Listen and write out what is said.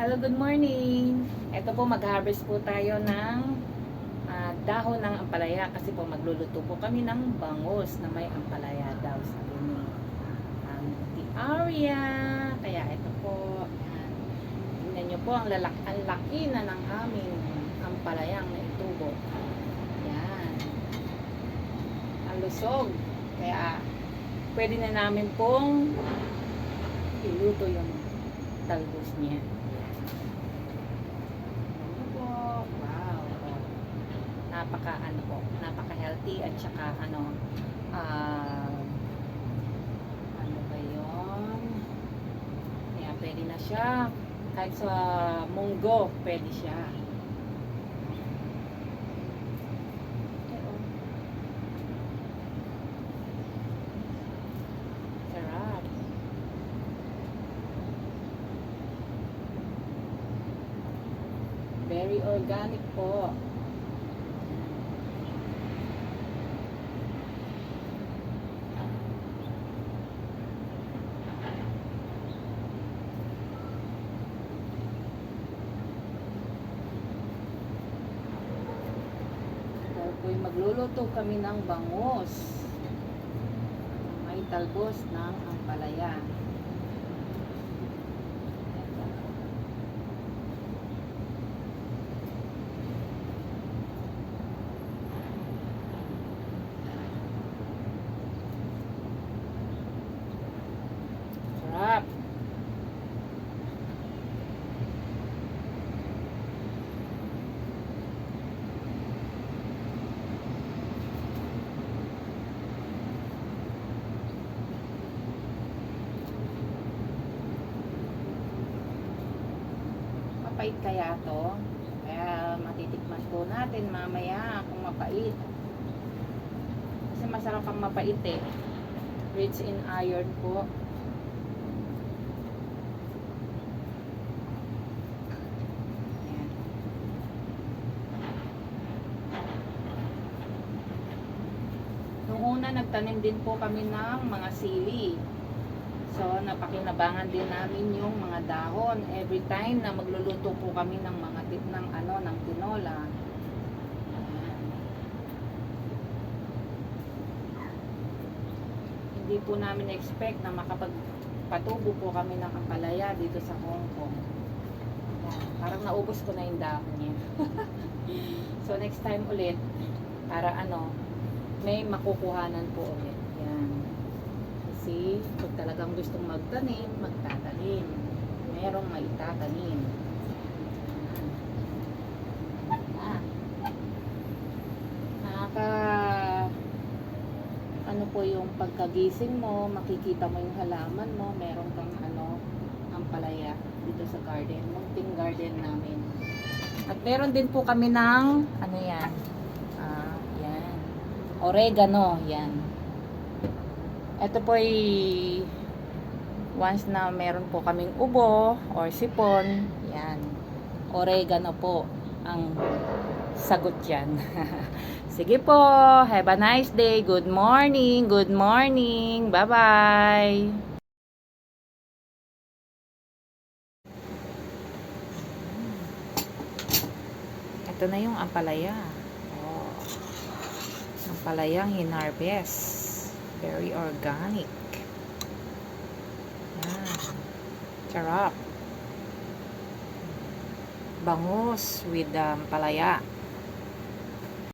Hello, good morning. Ito po, mag-harvest po tayo ng ah, dahon ng ampalaya kasi po magluluto po kami ng bangus na may ampalaya daw sabi ni um, Ate Aria. Kaya ito po, yan. Tingnan nyo po, ang, lalak ang laki na ng aming ampalayang na itubo. Yan. Ang lusog. Kaya, pwede na namin pong iluto yung talbos niya. Ano po? Wow. Napaka ano po, napaka healthy at saka ano ah ano ba 'yon? Kaya pwede na siya kahit sa munggo, pwede siya. Very organic po. Po'y magluluto kami ng bangus. May talbos ng ampalaya. Mapait kaya to? Kaya matitikman po natin mamaya kung mapait. Kasi masarap ang mapait eh. Rich in iron po. Nung una nagtanim din po kami ng mga sili. So napakinabangan din namin yung mga dahon every time na magluluto po kami ng mga tit ng ano ng tinola. Hindi po namin expect na makapagpatubo po kami ng ampalaya dito sa Hong Kong. Parang naubos ko na yung dahon niya. so next time ulit para ano may makukuhanan po ulit. Yan. Talagang gustong magtanim, magtatanim. Merong maitatanim. Ah. Nakaka ano po yung pagkagising mo, makikita mo yung halaman mo, meron kang ano, ampalaya dito sa garden, munting garden namin. At meron din po kami ng, ano yan, ah, yan, oregano, yan. Ito po ay once na meron po kaming ubo or sipon, yan, oregano po ang sagot yan. Sige po, have a nice day, good morning, good morning, bye-bye. Ito na yung ampalaya. Oh. Ampalayang hinarvest. Very organic. Yan. Charap. Bangus with um, palaya.